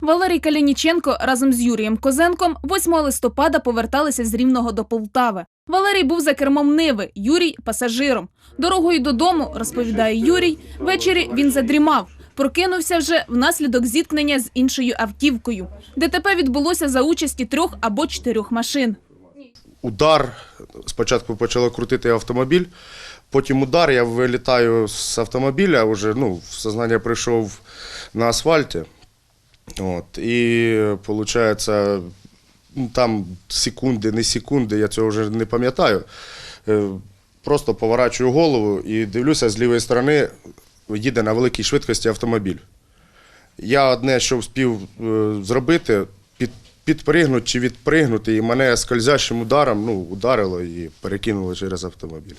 Валерій Калініченко разом з Юрієм Козенком 8 листопада поверталися з Рівного до Полтави. Валерій був за кермом Ниви, Юрій пасажиром. Дорогою додому, розповідає Юрій, ввечері він задрімав. Прокинувся вже внаслідок зіткнення з іншою автівкою. ДТП відбулося за участі трьох або чотирьох машин. удар. Спочатку почало крутити автомобіль, потім удар, я вилітаю з автомобіля, вже ну, в сознання прийшов на асфальті. От, і виходить, там секунди, не секунди, я цього вже не пам'ятаю. Е, Просто поворачую голову і дивлюся, з лівої сторони їде на великій швидкості автомобіль. Я одне, що встиг е, зробити, під, підпригнути чи відпригнути, і мене скользящим ударом ну, ударило і перекинуло через автомобіль.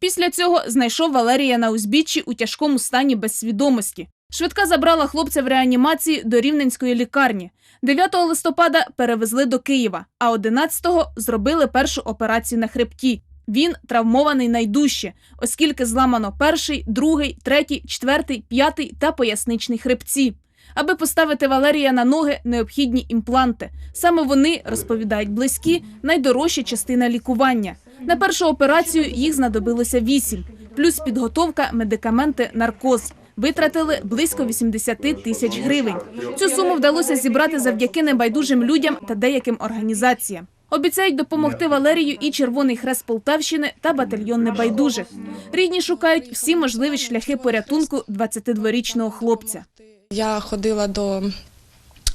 Після цього знайшов Валерія на узбіччі у тяжкому стані без свідомості. Швидка забрала хлопця в реанімації до Рівненської лікарні. 9 листопада перевезли до Києва, а 11-го зробили першу операцію на хребті. Він травмований найдужче, оскільки зламано перший, другий, третій, четвертий, п'ятий та поясничний хребці. Аби поставити Валерія на ноги, необхідні імпланти. Саме вони, розповідають близькі, найдорожча частина лікування. На першу операцію їх знадобилося вісім, плюс підготовка, медикаменти, наркоз. Витратили близько 80 тисяч гривень. Цю суму вдалося зібрати завдяки небайдужим людям та деяким організаціям. Обіцяють допомогти Валерію і Червоний Хрест Полтавщини та батальйон небайдужих. Рідні шукають всі можливі шляхи порятунку 22-річного хлопця. Я ходила до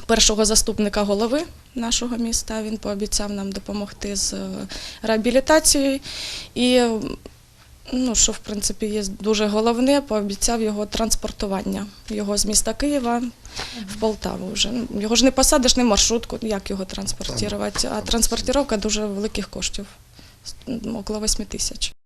першого заступника голови нашого міста. Він пообіцяв нам допомогти з реабілітацією. І ну, що в принципі є дуже головне, пообіцяв його транспортування. Його з міста Києва в Полтаву вже. Його ж не посадиш, не маршрутку, як його транспортувати. А транспортування дуже великих коштів, около 8 тисяч.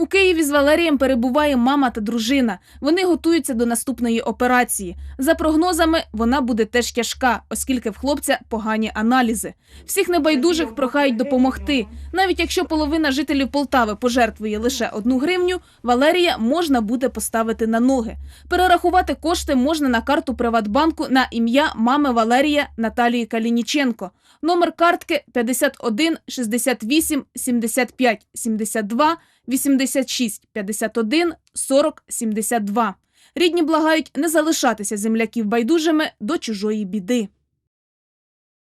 У Києві з Валерієм перебуває мама та дружина. Вони готуються до наступної операції. За прогнозами, вона буде теж тяжка, оскільки в хлопця погані аналізи. Всіх небайдужих прохають допомогти. Навіть якщо половина жителів Полтави пожертвує лише одну гривню, Валерія можна буде поставити на ноги. Перерахувати кошти можна на карту Приватбанку на ім'я мами Валерія Наталії Калініченко. Номер картки 51 68 75 72 86 51 40 72. Рідні благають не залишатися земляків байдужими до чужої біди.